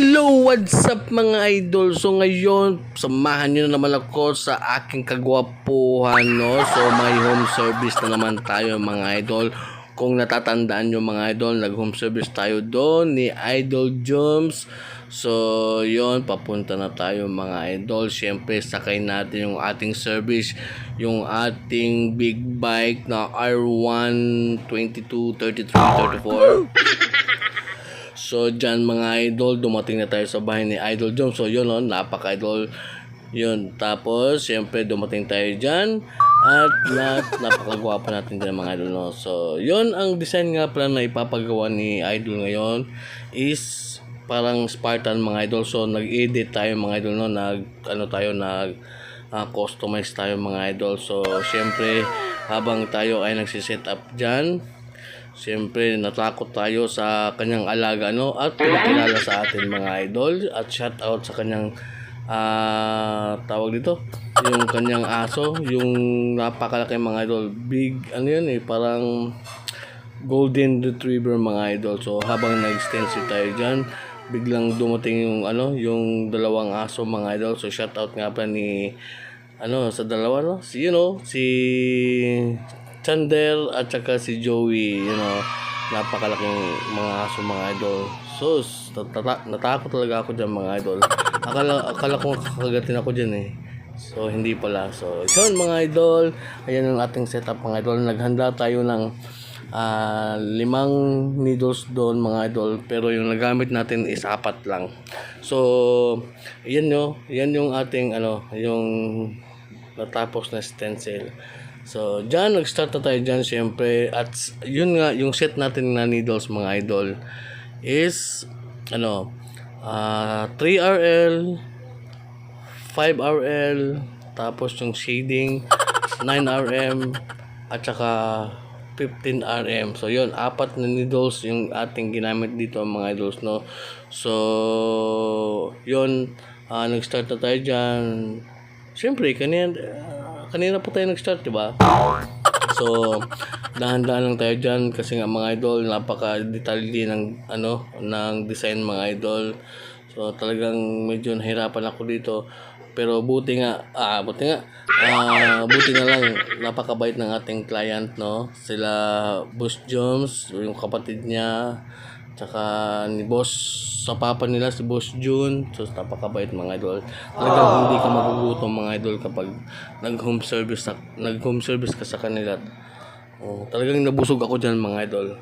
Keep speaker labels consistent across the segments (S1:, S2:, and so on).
S1: Hello! What's up mga idol? So ngayon, samahan nyo na naman ako sa aking kagwapuhan, no? So may home service na naman tayo mga idol. Kung natatandaan nyo mga idol, nag-home service tayo doon ni Idol Jones. So, yon papunta na tayo mga idol. Siyempre, sakay natin yung ating service, yung ating big bike na R1 22, 33, 34. So, dyan mga idol, dumating na tayo sa bahay ni Idol Jom. So, yun, no, napaka-idol. Yun. Tapos, siyempre, dumating tayo dyan. At lahat, napakagwapo natin dyan mga idol, no. So, yun ang design nga pala na ipapagawa ni Idol ngayon is parang Spartan mga idol. So, nag-edit tayo mga idol, no. Nag, ano tayo, nag, ah, customize tayo mga idol. So, siyempre, habang tayo ay nagsiset up dyan, Siyempre, natakot tayo sa kanyang alaga, no? At pinakilala sa atin mga idol. At shout out sa kanyang ah tawag dito, yung kanyang aso, yung napakalaki mga idol. Big, ano yun eh, parang golden retriever mga idol. So, habang nag-extensive tayo dyan, biglang dumating yung ano, yung dalawang aso mga idol. So, shout out nga pa ni ano, sa dalawa, no? Si, you know, si Chandel at saka si Joey, you know, napakalaking mga aso mga idol. Tata- natakot talaga ako dyan mga idol. Akala, akala ko kakagatin ako dyan eh. So, hindi pala. So, yun mga idol. Ayan ang ating setup mga idol. Naghanda tayo ng ah, limang needles doon mga idol. Pero yung nagamit natin is apat lang. So, yan yo. Yan yung ating ano, yung natapos na stencil. So, dyan, nag-start na tayo dyan, syempre. At yun nga, yung set natin na needles, mga idol, is, ano, ah 3RL, 5RL, tapos yung shading, 9RM, at saka 15RM. So, yun, apat na needles yung ating ginamit dito, mga idols, no? So, yun, ah nag-start na tayo dyan. Siyempre, kanina, ah, kanina pa tayo nag-start, di ba? So, dahan-dahan lang tayo dyan kasi nga mga idol, napaka-detalye ng, ano, ng design mga idol. So, talagang medyo nahirapan ako dito. Pero buti nga, ah, buti nga, ah, buti na lang, napakabait ng ating client, no? Sila, Boss Jones, yung kapatid niya, tsaka ni Boss, sa papa nila, si Boss June. So, napakabait mga idol. Talagang hindi ka magugutom mga idol kapag nag-home service, sa, nag-home service ka sa kanila. Oh, talagang nabusog ako dyan mga idol.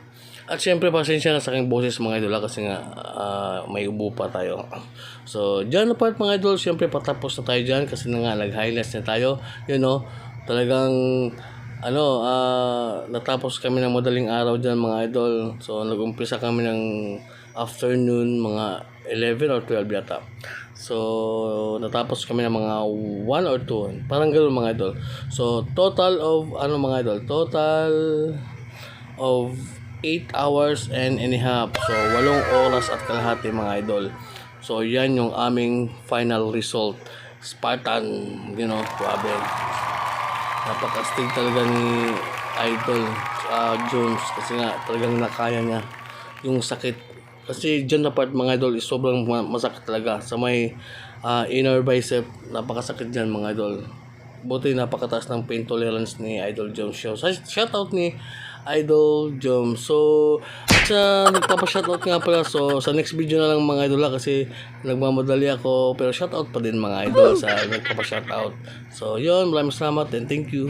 S1: At syempre, pasensya na sa aking boses mga idol ah, kasi nga ah, may ubo pa tayo. So, dyan na part mga idol, syempre patapos na tayo dyan kasi na nga nag-highlights na tayo. You know, talagang ano, ah, natapos kami ng madaling araw dyan mga idol. So, nag-umpisa kami ng afternoon, mga 11 or 12 yata. So, natapos kami ng mga 1 or 2. Parang ganoon mga idol. So, total of, ano mga idol, total of 8 hours and and a half. So, walong oras at kalahati mga idol. So, yan yung aming final result. Spartan, you know, grabe. Napakastig talaga ni Idol uh, Jones kasi nga talagang nakaya niya yung sakit. Kasi dyan na part mga idol is sobrang ma- masakit talaga. Sa may ah, inner bicep, napakasakit dyan mga idol. Buti napakataas ng pain tolerance ni Idol Jones Show. So, shoutout ni Idol Jones. So, sa nagpapa-shoutout nga pala. So, sa next video na lang mga idol ha, kasi nagmamadali ako. Pero shoutout pa din mga idol sa nagpapa-shoutout. So, yun. Maraming salamat and thank you.